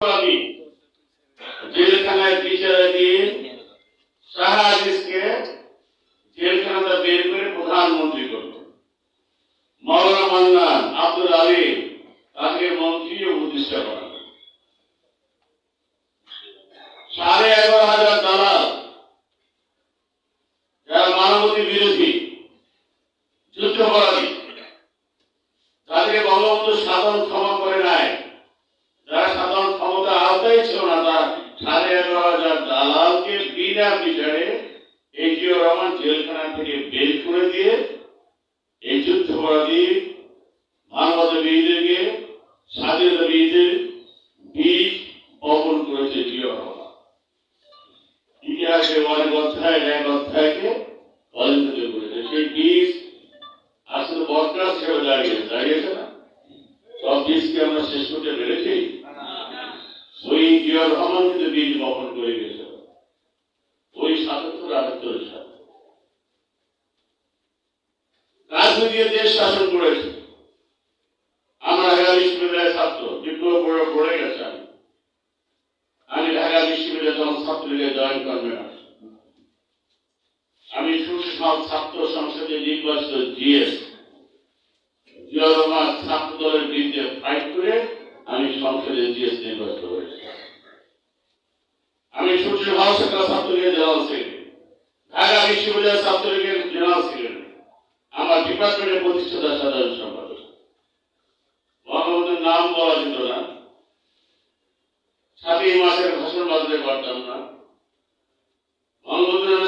আমি জেলখানায় বিচারাধীন শাহাদিসকে জেলখানাটা বের করে প্রধানমন্ত্রী করল মৌলানা মান্নান আব্দুল আলী তাকে মন্ত্রী প্রতিষ্ঠা করা হলো। সাড়ে এগারো হাজার দালাল যারা মানবতী বিরোধী যুদ্ধপরাধী তাদেরকে বঙ্গবন্ধু সাধারণ ক্ষমা করে নাই যারা সাধারণ ক্ষমতা আওতায় ছিল না তার সাড়ে এগারো হাজার দালালকে বিনা বিচারে এই জিও রহমান জেলখানা থেকে বের করে দিয়ে যুদ্ধপরাধী মানবতা বিরোধীদেরকে স্বাধীনতা বিরোধীদের বীজ বপন করেছে ইতিহাসে অনেক অধ্যায় এক অধ্যায়কে অলিখিত করেছে। সেই বীজ আসলে বরদাস হিসেবে দাঁড়িয়েছে দাঁড়িয়েছে না? সব বীজকে আমরা শেষ করতে পেরেছি? ওই জিয়া রহমান কিন্তু বীজ বপন করে গেছে। রাজনীতি দেশ শাসন করেছে। আমরা ঢাকা বিশ্ববিদ্যালয়ের ছাত্র, বিপ্লব পড়ে পড়ে গেছে আমি। আমি ঢাকা বিশ্ববিদ্যালয় তখন ছাত্রলীগের জয়েন্ট কনভেনার আমি সুশীল ছাত্র সংসদে নির্বাচিত জিএস জিয়া ছাত্র দলের বিরুদ্ধে ফাইট করে আমি সংসদে জিএস নির্বাচিত হয়েছি। আমি ভাষা ছাত্রলীগের জেনারেল সেক্রেটারি ঢাকা বিশ্ববিদ্যালয়ের ছাত্রলীগের জেনারেল সেক্রেটারি আমার ডিপার্টমেন্টের প্রতিষ্ঠাতা সাধারণ সম্পাদক। বঙ্গবন্ধুর নাম বলা যেত না। সাতই মাসের ভাষণ পারতাম না।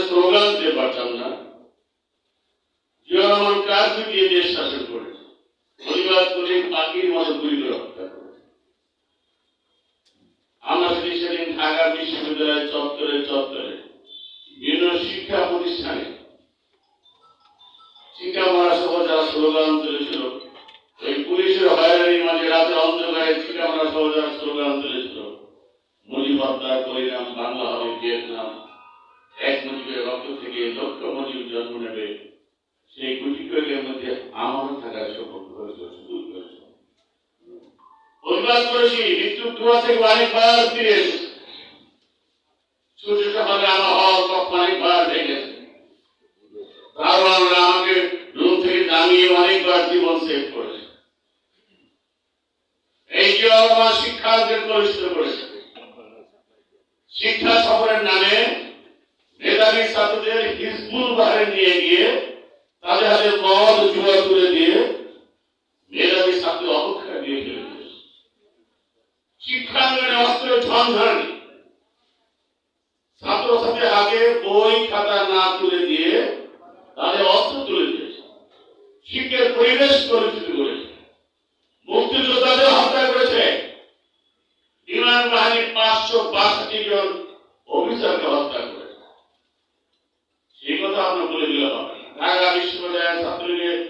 স্লোগান দিতে পারতাম না। কাজ দেশ শাসন প্রতিবাদ করে পাখির মতো করে হত্যা আমরা সেদিন ঢাকা বিশ্ববিদ্যালয়ের চত্বরে চত্বরে বিভিন্ন শিক্ষা প্রতিষ্ঠানে যারা স্লোগান তুলেছিল ওই পুলিশের হয়রানির মাঝে রাতের অন্ধকারে শিক্ষা মারা সহ যারা স্লোগান তুলেছিল মুজিব হত্যার পরিণাম বাংলা হবে ভিয়েতনাম। এক মুজিবের রক্ত থেকে লক্ষ মুজিব জন্ম নেবে। সেই গুটি কয়েকের মধ্যে আমারও থাকার সৌভাগ্য হয়েছে, সুযোগ হয়েছে। প্রতিবাদ করেছি, মৃত্যুর দুয়া থেকে অনেকবার ফিরে এসেছি। ছোট ভাবে আমার পক্ষ অনেকবার ভেঙেছে। তারও আমরা অনেকবার জীবন সেভ করেছে। এই যে আমার শিক্ষার্থীদের কলুষিত করেছে শিক্ষা সফরের নামে মেধাবী ছাত্রদের হিজবুল বাহারে নিয়ে গিয়ে তাদের হাতে দিয়ে মেধাবী ছাত্র অপেক্ষা দিয়ে ফেলে শিক্ষাঙ্গনে আগে বই খাতা না তুলে দিয়ে তাদের অস্ত্র তুলে শিক্ষার পরিবেশ কলুষিত করেছে মুক্তিযোদ্ধাদের হত্যা করেছে বিমান বাহিনীর পাঁচশো বাষট্টি জন অফিসারকে হত্যা করেছে। সেই কথা আমরা বলে দিলে হবে। ঢাকা বিশ্ববিদ্যালয়ের ছাত্রলীগের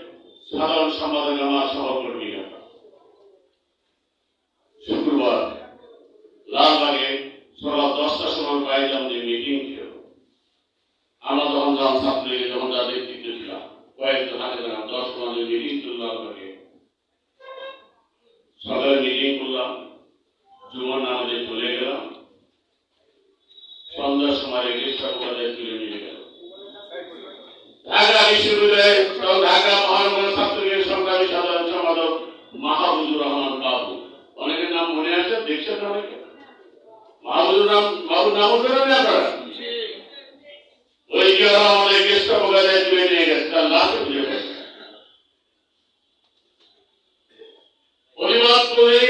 সাধারণ সম্পাদক আমার সহকর্মীরা শুক্রবার লালবাগে সকাল দশটার সময় বাইরে আমাদের মিটিং ছিল। আমরা তখন যখন ছাত্রলীগে যখন যার নেতৃত্ব ছিলাম কয়েকজন হাতে গেলাম দশ পনেরো মিটিং ছিল লালবাগে সকালে মিটিং করলাম জুমার নামাজে চলে গেলাম। সন্ধ্যার সময় রেজিস্টার করে তুলে নিয়ে গেল ঢাকা বিশ্ববিদ্যালয়ের ঢাকা মহানগর ছাত্রলীগের সংগ্রামী সাধারণ সম্পাদক মাহবুবুর রহমান বাবু। অনেকের নাম মনে আছে? দেখছেন অনেকে? মাহবুবুর নাম বাবুর নাম জানেন না আপনারা ওই নিয়ে গেছে তার লাশে খুঁজে পেয়েছে পরিবার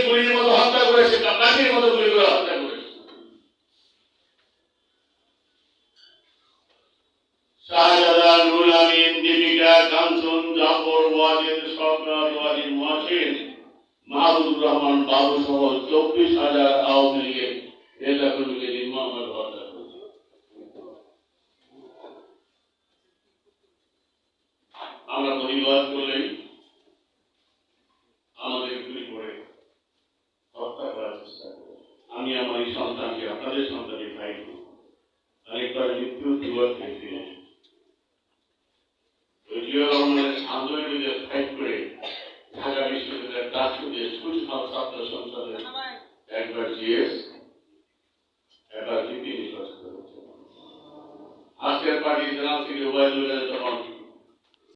গুলি করে হত্যা করেছে শাহজাদা রহমান বাবু সহ চব্বিশ হাজার আওয়ামী লীগের নেতা কর্মীকে নির্মমভাবে হত্যা আমরা পরিবার করলেই আমাদের গুলি করে হত্যা করার চেষ্টা করে। আমি আমার এই সন্তানকে, আপনাদের সন্তানকে খাই আরেকবার মৃত্যু দুবার খাইতে আজকের পার্টি জেনারেল সিটি ওয়াইজুলের যখন